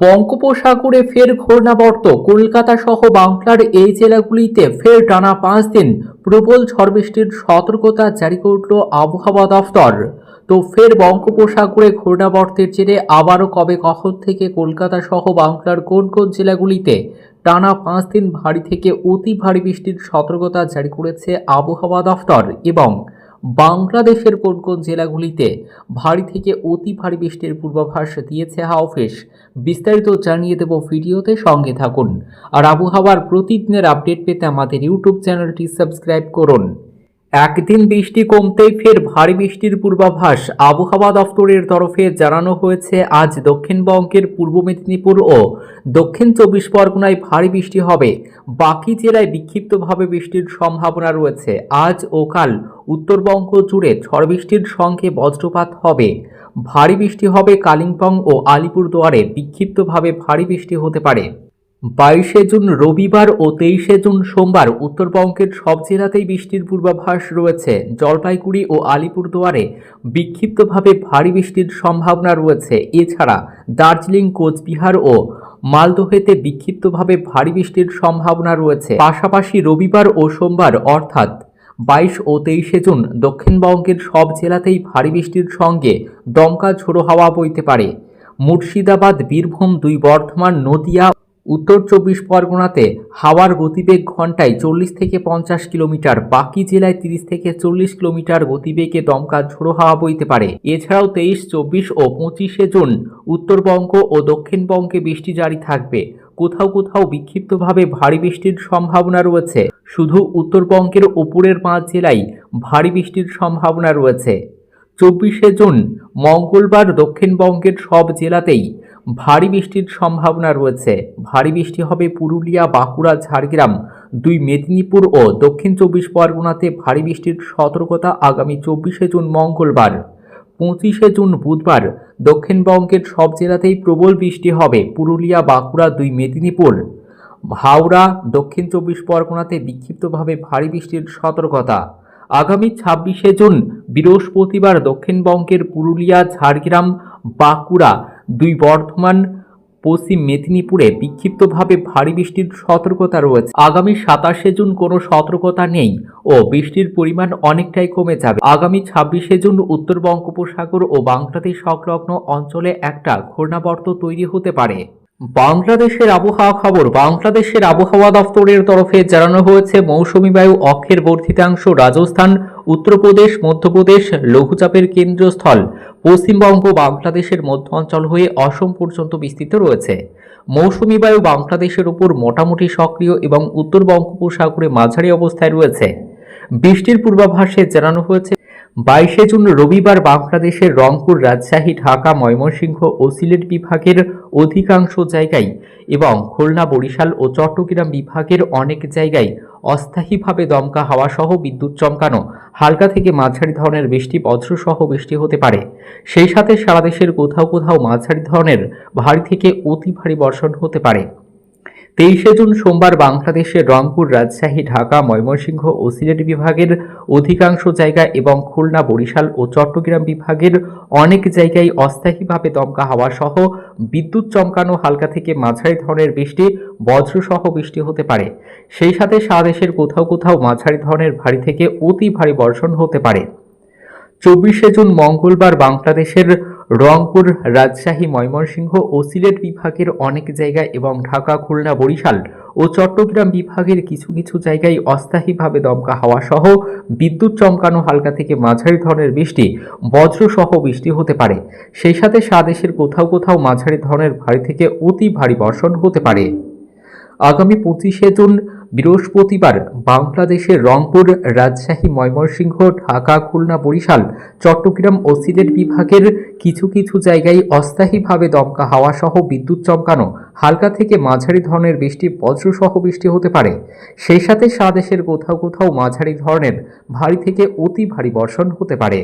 বঙ্গোপসাগরে ফের ঘূর্ণাবর্ত। কলকাতা সহ বাংলার এই জেলাগুলিতে ফের টানা পাঁচ দিন প্রবল ঝড় বৃষ্টির সতর্কতা জারি করল আবহাওয়া দফতর। তো ফের বঙ্গোপসাগরে ঘূর্ণাবর্তের জেরে আবারও কবে কখন থেকে কলকাতা সহ বাংলার কোন কোন জেলাগুলিতে টানা পাঁচ দিন ভারী থেকে অতি ভারী বৃষ্টির সতর্কতা জারি করেছে আবহাওয়া দফতর এবং বাংলাদেশের কোন কোন জেলাগুলিতে ভারী থেকে অতি ভারী বৃষ্টির পূর্বাভাস দিয়েছে হাওফিস বিস্তারিত জানিয়ে দেব ভিডিওতে সঙ্গে থাকুন। আর আবহাওয়ার প্রতিদিনের আপডেট পেতে আমাদের ইউটিউব চ্যানেলটি সাবস্ক্রাইব করুন। একদিন বৃষ্টি কমতেই ফের ভারী বৃষ্টির পূর্বাভাস আবহাওয়া দফতরের তরফে জানানো হয়েছে, আজ দক্ষিণবঙ্গের পূর্ব মেদিনীপুর ও দক্ষিণ চব্বিশ পরগনায় ভারী বৃষ্টি হবে। বাকি জেলায় বিক্ষিপ্তভাবে বৃষ্টির সম্ভাবনা রয়েছে। আজ ও কাল উত্তরবঙ্গ জুড়ে ঝড় বৃষ্টির সঙ্গে বজ্রপাত হবে। ভারী বৃষ্টি হবে কালিম্পং ও আলিপুরদুয়ারে, বিক্ষিপ্তভাবে ভারী বৃষ্টি হতে পারে। বাইশে জুন রবিবার ও তেইশে জুন সোমবার উত্তরবঙ্গের সব জেলাতেই বৃষ্টির পূর্বাভাস রয়েছে। জলপাইগুড়ি ও আলিপুরদুয়ারে বিক্ষিপ্তভাবে ভারী বৃষ্টির সম্ভাবনা রয়েছে। এছাড়া দার্জিলিং, কোচবিহার ও মালদহেতে বিক্ষিপ্তভাবে ভারী বৃষ্টির সম্ভাবনা রয়েছে। পাশাপাশি রবিবার ও সোমবার অর্থাৎ বাইশ ও তেইশে জুন দক্ষিণবঙ্গের সব জেলাতেই ভারী বৃষ্টির সঙ্গে দমকা ঝোড়ো হাওয়া বইতে পারে। মুর্শিদাবাদ, বীরভূম, দুই বর্ধমান, নদিয়া উত্তর চব্বিশ পরগনাতে হাওয়ার গতিবেগ ঘন্টায় চল্লিশ থেকে পঞ্চাশ কিলোমিটার, বাকি জেলায় তিরিশ থেকে চল্লিশ কিলোমিটার গতিবেগে দমকা ঝোড়ো হাওয়া বইতে পারে। এছাড়াও তেইশ, চব্বিশ ও পঁচিশে জুন উত্তরবঙ্গ ও দক্ষিণবঙ্গে বৃষ্টি জারি থাকবে। কোথাও কোথাও বিক্ষিপ্তভাবে ভারী বৃষ্টির সম্ভাবনা রয়েছে। শুধু উত্তরবঙ্গের ওপরের পাঁচ জেলায় ভারী বৃষ্টির সম্ভাবনা রয়েছে। চব্বিশে জুন, মঙ্গলবার দক্ষিণবঙ্গের সব জেলাতেই ভারী বৃষ্টির সম্ভাবনা রয়েছে। ভারী বৃষ্টি হবে পুরুলিয়া, বাঁকুড়া, ঝাড়গ্রাম। দুই মেদিনীপুর ও দক্ষিণ চব্বিশ পরগনাতে ভারী বৃষ্টির সতর্কতা আগামী চব্বিশে জুন মঙ্গলবার। পঁচিশে জুন বুধবার দক্ষিণবঙ্গের সব জেলাতেই প্রবল বৃষ্টি হবে। পুরুলিয়া, বাঁকুড়া, দুই মেদিনীপুর। হাওড়া, দক্ষিণ চব্বিশ পরগনাতে বিক্ষিপ্তভাবে ভারী বৃষ্টির সতর্কতা। আগামী ছাব্বিশে জুন বৃহস্পতিবার দক্ষিণবঙ্গের পুরুলিয়া, ঝাড়গ্রাম, বাঁকুড়া দুই বর্ধমান, পশ্চিম মেদিনীপুরে বিক্ষিপ্তভাবে ভারী বৃষ্টির সতর্কতা রয়েছে। আগামী সাতাশে জুন কোনো সতর্কতা নেই ও বৃষ্টির পরিমাণ অনেকটাই কমে যাবে। আগামী ছাব্বিশে জুন উত্তর বঙ্গোপসাগর ও বাংলাদেশ সংলগ্ন অঞ্চলে একটা ঘূর্ণাবর্ত তৈরি হতে পারে। বাংলাদেশের আবহাওয়া খবর, বাংলাদেশের আবহাওয়া দফতরের তরফে জানানো হয়েছে, মৌসুমী বায়ু অক্ষের বর্ধিতাংশ রাজস্থান, উত্তরপ্রদেশ, মধ্যপ্রদেশ, লঘুচাপের কেন্দ্রস্থল। পশ্চিমবঙ্গ বাংলাদেশের মধ্য অঞ্চল হয়ে অসম পর্যন্ত বিস্তৃত রয়েছে। মৌসুমী বায়ু বাংলাদেশের উপর মোটামুটি সক্রিয় এবং উত্তর বঙ্গোপসাগরে মাঝারি অবস্থায় রয়েছে। বৃষ্টির পূর্বাভাসে জানানো হয়েছে, বাইশে জুন রবিবার বাংলাদেশের রংপুর, রাজশাহী, ঢাকা, ময়মনসিংহ ও সিলেট বিভাগের অধিকাংশ জায়গায় এবং খুলনা, বরিশাল ও চট্টগ্রাম বিভাগের অনেক জায়গায় অস্থায়ীভাবে দমকা হাওয়া সহ বিদ্যুৎ চমকানো, হালকা থেকে মাঝারি ধরনের বৃষ্টি বজ্রসহ বৃষ্টি হতে পারে। সেই সাথে সারা দেশের কোথাও কোথাও মাঝারি ধরনের ভারী থেকে অতি ভারী বর্ষণ হতে পারে। তেইশে জুন সোমবার বাংলাদেশের রংপুর রাজশাহী, ঢাকা, ময়মনসিংহ ও সিলেট বিভাগের অধিকাংশ জায়গা এবং খুলনা, বরিশাল ও চট্টগ্রাম বিভাগের অনেক জায়গায় অস্থায়ীভাবে দমকা হাওয়া সহ বিদ্যুৎ চমকানো হালকা থেকে মাঝারি ধরনের বৃষ্টি, বজ্রসহ বৃষ্টি হতে পারে। সেই সাথে সারা দেশের কোথাও কোথাও মাঝারি ধরনের ভারী থেকে অতি ভারী বর্ষণ হতে পারে। চব্বিশে জুন মঙ্গলবার বাংলাদেশের রংপুর, রাজশাহী, ময়মনসিংহ ও সিলেট বিভাগের অনেক জায়গায় এবং ঢাকা, খুলনা, বরিশাল ও চট্টগ্রাম বিভাগের কিছু কিছু জায়গায় অস্থায়ীভাবে দমকা হাওয়া সহ বিদ্যুৎ চমকানো হালকা থেকে মাঝারি ধরনের বৃষ্টি, বজ্রসহ বৃষ্টি হতে পারে। সেই সাথে সাদেশের কোথাও কোথাও মাঝারি ধরনের ভারী থেকে অতি ভারী বর্ষণ হতে পারে। আগামী পঁচিশে জুন বৃহস্পতিবার বাংলাদেশের রংপুর, রাজশাহী, ময়মনসিংহ, ঢাকা, খুলনা, বরিশাল, চট্টগ্রাম ও সিলেট বিভাগের কিছু কিছু জায়গায় অস্থায়ীভাবে দমকা হাওয়া সহ বিদ্যুৎ চমকানো, হালকা থেকে মাঝারি ধরনের বৃষ্টি, বজ্রসহ বৃষ্টি হতে পারে। সেই সাথে সাদেশের কোথাও কোথাও মাঝারি ধরনের, ভারী থেকে অতি ভারী বর্ষণ হতে পারে।